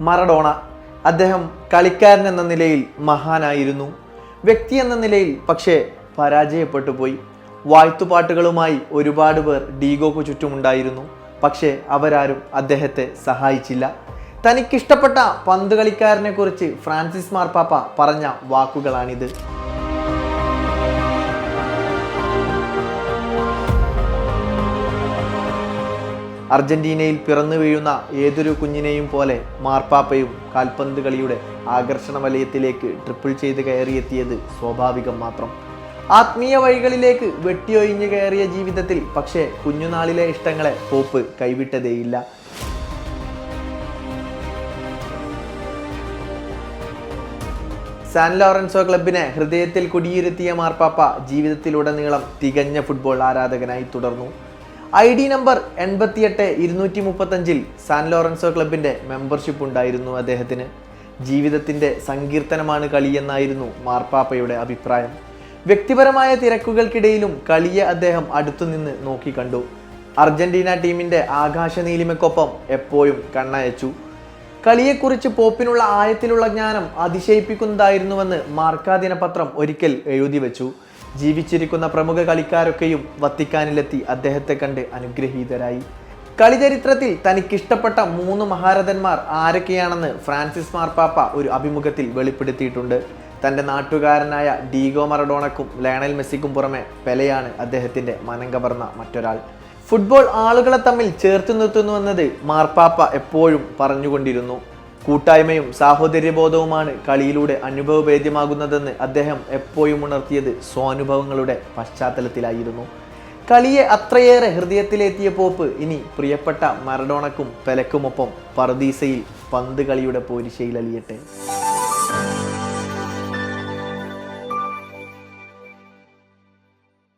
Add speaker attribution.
Speaker 1: Maradona. അദ്ദേഹം കളിക്കാരൻ എന്ന നിലയിൽ മഹാനായിരുന്നു. വ്യക്തി എന്ന നിലയിൽ പക്ഷേ പരാജയപ്പെട്ടു പോയി. വായ്ത്തുപാട്ടുകളുമായി ഒരുപാട് പേർ ഡീഗോക്ക് ചുറ്റുമുണ്ടായിരുന്നു. പക്ഷേ അവരാരും അദ്ദേഹത്തെ സഹായിച്ചില്ല. തനിക്കിഷ്ടപ്പെട്ട പന്ത് കളിക്കാരനെക്കുറിച്ച് ഫ്രാൻസിസ് മാർപ്പാപ്പ പറഞ്ഞ വാക്കുകളാണിത്. അർജന്റീനയിൽ പിറന്നു വീഴുന്ന ഏതൊരു കുഞ്ഞിനെയും പോലെ മാർപ്പാപ്പയും കാൽപന്ത് കളിയുടെ ആകർഷണ വലയത്തിലേക്ക് ട്രിപ്പിൾ ചെയ്ത് കയറിയെത്തിയത് സ്വാഭാവികം മാത്രം. ആത്മീയ വഴികളിലേക്ക് വെട്ടിയൊഴിഞ്ഞു കയറിയ ജീവിതത്തിൽ പക്ഷേ കുഞ്ഞുനാളിലെ ഇഷ്ടങ്ങളെ പോപ്പ് കൈവിട്ടതേയില്ല. സാൻ ലോറൻസോ ക്ലബിനെ ഹൃദയത്തിൽ കുടിയിരുത്തിയ മാർപ്പാപ്പ ജീവിതത്തിലുടനീളം തികഞ്ഞ ഫുട്ബോൾ ആരാധകനായി തുടർന്നു. ഐ ഡി നമ്പർ എൺപത്തിയെട്ട് ഇരുന്നൂറ്റി മുപ്പത്തഞ്ചിൽ സാൻ ലോറൻസോ ക്ലബിന്റെ മെമ്പർഷിപ്പ് ഉണ്ടായിരുന്നു അദ്ദേഹത്തിന്. ജീവിതത്തിന്റെ സങ്കീർത്തനമാണ് കളിയെന്നായിരുന്നു മാർപ്പാപ്പയുടെ അഭിപ്രായം. വ്യക്തിപരമായ തിരക്കുകൾക്കിടയിലും കളിയെ അദ്ദേഹം അടുത്തുനിന്ന് നോക്കിക്കണ്ടു അർജന്റീന ടീമിന്റെ ആകാശ നീലിമയ്ക്കൊപ്പം എപ്പോഴും കണ്ണയച്ചു. കളിയെക്കുറിച്ച് പോപ്പിനുള്ള ആയത്തിലുള്ള ജ്ഞാനം അതിശയിപ്പിക്കുന്നതായിരുന്നുവെന്ന് മാർക്കാ ദിനപത്രം ഒരിക്കൽ എഴുതി വെച്ചു. ജീവിച്ചിരിക്കുന്ന പ്രമുഖ കളിക്കാരൊക്കെയും വത്തിക്കാനിലെത്തി അദ്ദേഹത്തെ കണ്ട് അനുഗ്രഹീതരായി. കളിചരിത്രത്തിൽ തനിക്കിഷ്ടപ്പെട്ട മൂന്ന് മഹാരഥന്മാർ ആരൊക്കെയാണെന്ന് ഫ്രാൻസിസ് മാർപ്പാപ്പ ഒരു അഭിമുഖത്തിൽ വെളിപ്പെടുത്തിയിട്ടുണ്ട്. തന്റെ നാട്ടുകാരനായ ഡീഗോ മറഡോണക്കും ലയണൽ മെസ്സിക്കും പുറമെ പെലയാണ് അദ്ദേഹത്തിന്റെ മനം കവർന്ന മറ്റൊരാൾ. ഫുട്ബോൾ ആളുകളെ തമ്മിൽ ചേർത്ത് നിർത്തുന്നുവെന്നത് മാർപ്പാപ്പ എപ്പോഴും പറഞ്ഞുകൊണ്ടിരുന്നു. കൂട്ടായ്മയും സാഹോദര്യബോധവുമാണ് കളിയിലൂടെ അനുഭവവേദ്യമാകുന്നതെന്ന് അദ്ദേഹം എപ്പോഴും ഉണർത്തിയത് സ്വാനുഭവങ്ങളുടെ പശ്ചാത്തലത്തിലായിരുന്നു. കളിയെ അത്രയേറെ ഹൃദയത്തിലെത്തിയ പോപ്പ് ഇനി പ്രിയപ്പെട്ട മറഡോണക്കും പെലക്കുമൊപ്പം പർദീസയിൽ പന്ത് കളിയുടെ പോരിശയിൽ അലിയട്ടെ.